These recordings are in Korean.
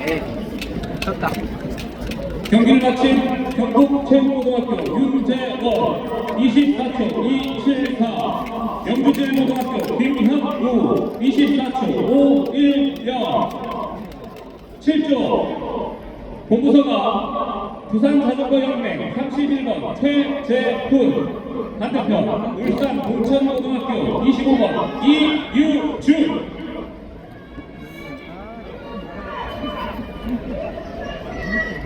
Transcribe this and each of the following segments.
에 쳤다. 경기를 마친 경북체육고등학교 윤재원 24초 274 영주제일고등학교 김현우 24초 510 7조 본부서가 부산자전거연맹 31번 최재훈. 반대편 울산 동천고등학교 25번 이유 Thank you.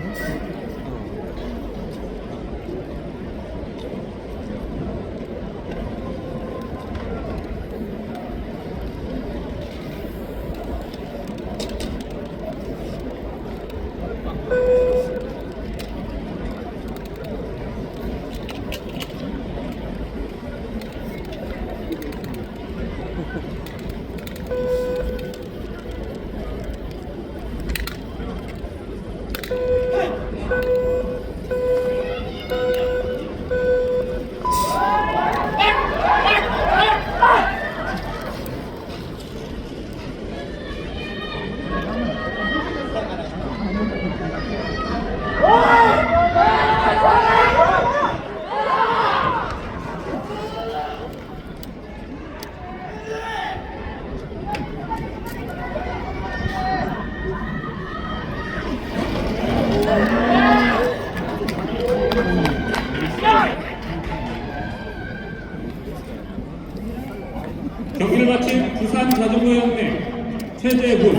경기를 마친 부산 자전거연맹 최재군